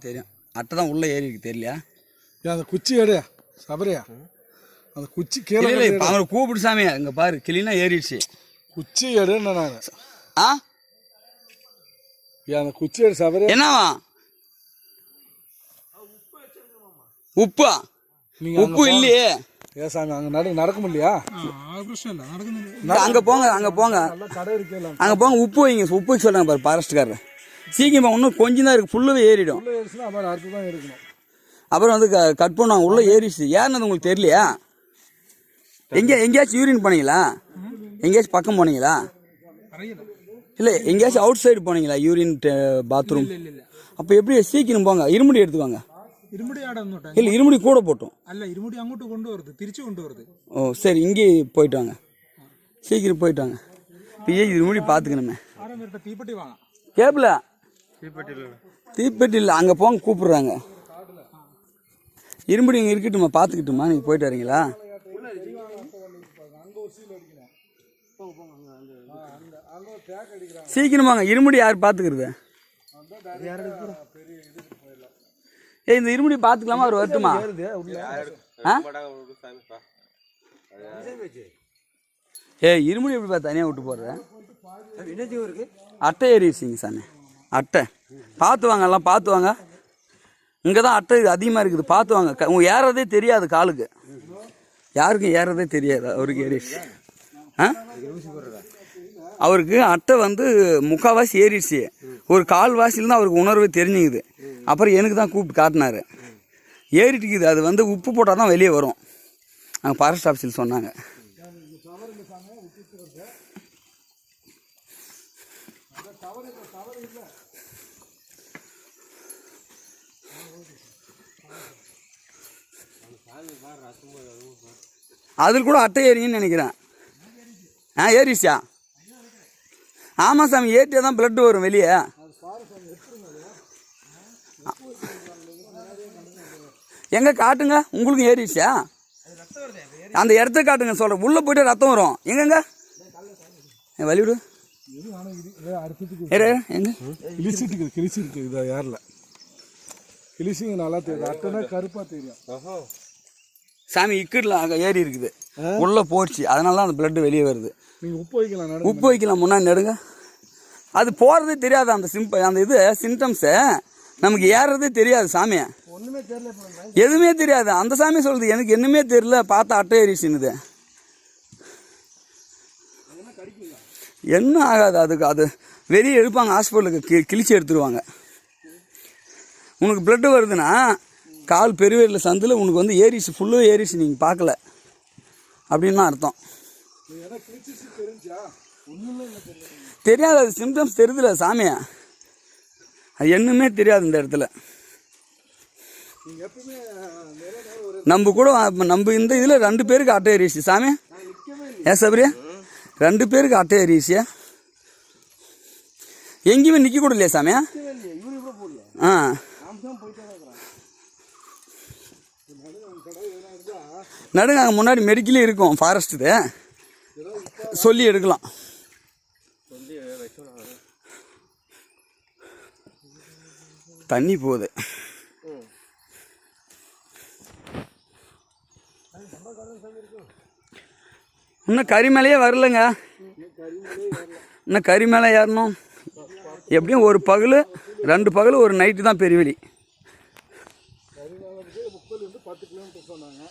தெரியும். அட்டை தான் உள்ளே ஏறி இருக்கு தெரியலையா? ஏன் அந்த குச்சி எடு சபரியா. அந்த குச்சி கீழே இல்லை அவரை கூப்பிடு சாமி இங்கே பாரு கிளினா ஏறிடுச்சு. குச்சி எடுன்னு நான் ஆ? ஏன் அந்த குச்சி எடு சபரியா. என்னவா? உப்பா? நீங்க உப்பு இல்லையே. ஏன் சாமி அங்கே நட நடக்க முடியலையா அங்கே போங்க அங்கே போங்க. அங்கே போங்க உப்பு வைங்க உப்பு வைக்க சொல்கிறாங்க பாரு ஃபாரஸ்ட்டுக்காரர் சீக்கிரமாக இன்னும் கொஞ்சம் தான் இருக்குது ஃபுல்லாகவே ஏறிடும். உள்ள ஏறிச்சுன்னா அப்புறம் இருக்கணும் அப்புறம் வந்து க கட் பண்ணுவாங்க உள்ளே ஏறிச்சு ஏறினது உங்களுக்கு தெரியலையா? எங்கே எங்கேயாச்சும் யூரின் போனீங்களா? எங்கேயாச்சும் பக்கம் போனீங்களா? இல்லை எங்கேயாச்சும் அவுட் சைடு போனீங்களா யூரின் பாத்ரூம் அப்போ எப்படி சீக்கிரம் போங்க? இருமுடி எடுத்துக்கோங்க. இருமுடி ஆடம் இல்லை இருமுடி கூட போட்டோம். அல்ல இருமுடி அங்கோட்டு கொண்டு வருது. திருச்சி கொண்டு வருது. ஓ சரி இங்கே போயிட்டாங்க சீக்கிரம் போயிட்டாங்க இப்போ இருமுடி பார்த்துக்கணுமே தீப்பட்டி வாங்க கேப்பில்? தீப்பெட்டி இல்லை அங்கே போங்க கூப்பிடுறாங்க. இருமுடி இங்கே இருக்கட்டுமா பார்த்துக்கிட்டுமா நீங்கள் போயிட்டு வரீங்களா? சீக்கிரமாங்க இருமுடி யார் பார்த்துக்கிறது ஏய் இந்த இருமுடி பார்த்துக்கலாமா அவர் வருட்டுமா? ஆ? ஏய் இருமுடி எப்படி பார்த்து தனியாக விட்டு போடுறேன் அட்டை ஏறிடுச்சிங்க சாமி. அட்டை. பார்த்து வாங்க எல்லாம் பார்த்து வாங்க. இங்கே தான் அட்டை அதிகமாக இருக்குது. பார்த்து வாங்க. க- உங்க ஏறதே தெரியாது காலுக்கு. யாருக்கும் ஏறதே தெரியாது அவருக்கு ஏறிடுச்சு ஆ? அவருக்கு அட்டை வந்து முக்கால்வாசி ஏறிடுச்சு. ஒரு கால்வாசியில் தான் அவருக்கு உணர்வு தெரிஞ்சுக்குது. அப்புறம் எனக்கு தான் கூப்பிட்டு காட்டினார். ஏறிட்டுக்குது அது வந்து உப்பு போட்டால் தான் வெளியே வரும். அங்கே ஃபாரஸ்ட் ஆஃபீஸில் சொன்னாங்க. அதில் கூட அட்டை ஏறிங்கன்னு நினைக்கிறேன். ஆ ஏறிச்சா ஆமாம் சாமி ஏற்றியா தான் பிளட் வரும் வெளியே. எங்க காட்டுங்க? உங்களுக்கும் ஏறிச்சா அந்த இடத்த காட்டுங்க சொல்கிறேன் உள்ளே போயிட்டு ரத்தம் வரும். எங்கங்க? வழிவிடு இதை நல்லா தெரியுது. அட்டைனா கருப்பாக தெரியும். சாமி இக்கட்டில் அங்கே ஏறி இருக்குது. உள்ளே போயிடுச்சு அதனால தான் அந்த பிளட் வெளியே வருது. நீங்கள் உப்பு வைக்கலாம் உப்பு வைக்கலாம் முன்னாடி நடுங்க. அது போகிறதே தெரியாது அந்த சிம்ப அந்த இது சிம்டம்ஸு நமக்கு ஏறுறதே தெரியாது சாமி எதுவுமே தெரியாது. அந்த சாமி சொல்லுது எனக்கு என்னமே தெரியல. பார்த்தா அட்டை ஏறிச்சுன்னுது என்ன ஆகாது அதுக்கு? அது வெளியே எடுப்பாங்க ஹாஸ்பிட்டலுக்கு கி கிழிச்சு எடுத்துருவாங்க. உனக்கு பிளட்டு வருதுன்னா கால் பெருவேரில் சந்தில் உனக்கு வந்து ஏறிச்சு ஃபுல்லாக ஏறிச்சு நீங்கள் பார்க்கல. அப்படின்னு தான் அர்த்தம். தெரியாது அது சிம்டம்ஸ் தெரியுதுல சாமி அது என்னமே தெரியாது இந்த இடத்துல. நம்ம கூட நம்ம இந்த இதில் ரெண்டு பேருக்கு அட்டை ஏறிச்சு சாமி? ஏன் சபரியா? ரெண்டு பேருக்கு அட்டை ஏறிச்சு எங்கேயுமே நிற்க கூட இல்லையா சாமி ஆ. நடுங்க அங்கே முன்னாடி மெடிக்கலே இருக்கும் ஃபாரஸ்ட்டு சொல்லி எடுக்கலாம். தண்ணி போகுது. இன்னும் கறி மேலேயே வரலங்க. இன்னும் கறி மேலே ஏறணும். எப்படியும் ஒரு பகல் ரெண்டு பகல் ஒரு நைட்டு தான் பெரியவெளி சொன்னாங்க